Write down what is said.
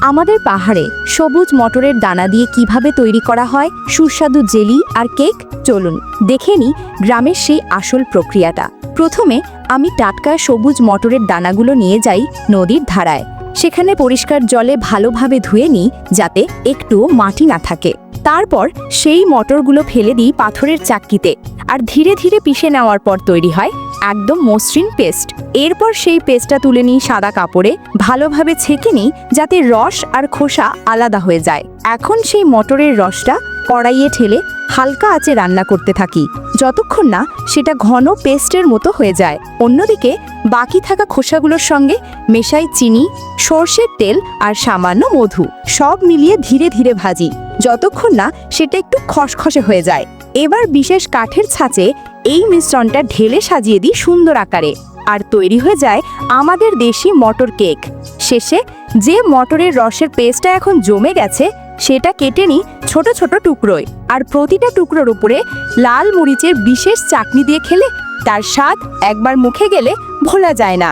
আমাদের পাহাড়ে সবুজ মটরের দানা দিয়ে কীভাবে তৈরি করা হয়, সুস্বাদু জেলি আর কেক? চলুন, দেখে নি গ্রামের সেই আসল প্রক্রিয়াটা। প্রথমে আমি টাটকা সবুজ মটরের দানাগুলো নিয়ে যাই নদীর ধারায়। সেখানে পরিষ্কার জলে ভালোভাবে ধুয়ে নিই যাতে একটুও মাটি না থাকে। তারপর সেই মটরগুলো ফেলে দিই পাথরের চাক্কিতে আর ধীরে ধীরে পিষে নেওয়ার পর তৈরি হয় একদম মসৃণ পেস্ট। এরপর সেই পেস্টটা তুলে নিই সাদা কাপড়ে, ভালোভাবে ছেঁকে নিই যাতে রস আর খোসা আলাদা হয়ে যায়। এখন সেই মটরের রসটা কড়াইয়ে ঠেলে হালকা আঁচে রান্না করতে থাকি। যতক্ষণ না সেটা ঘন পেস্টের মতো হয়ে যায়। অন্যদিকে বাকি থাকা খোসাগুলোর সঙ্গে মেশাই চিনি, সর্ষের তেল আর সামান্য মধু সব মিলিয়ে ধীরে ধীরে ভাজি। যতক্ষণ না সেটা একটু খসখসে হয়ে যায়। এবার বিশেষ কাঠের ছাঁচে এই মিশ্রণটা ঢেলে সাজিয়ে দিই সুন্দর আকারে। আর তৈরি হয়ে যায় আমাদের দেশি মটর কেক। শেষে যে মটরের রসের পেস্টটা এখন জমে গেছে, সেটা কেটে নিই ছোট ছোট টুকরোয়। আর প্রতিটা টুকরোর উপরে লাল মরিচের বিশেষ চাটনি দিয়ে খেলে তার স্বাদ একবার মুখে গেলে ভোলা যায় না।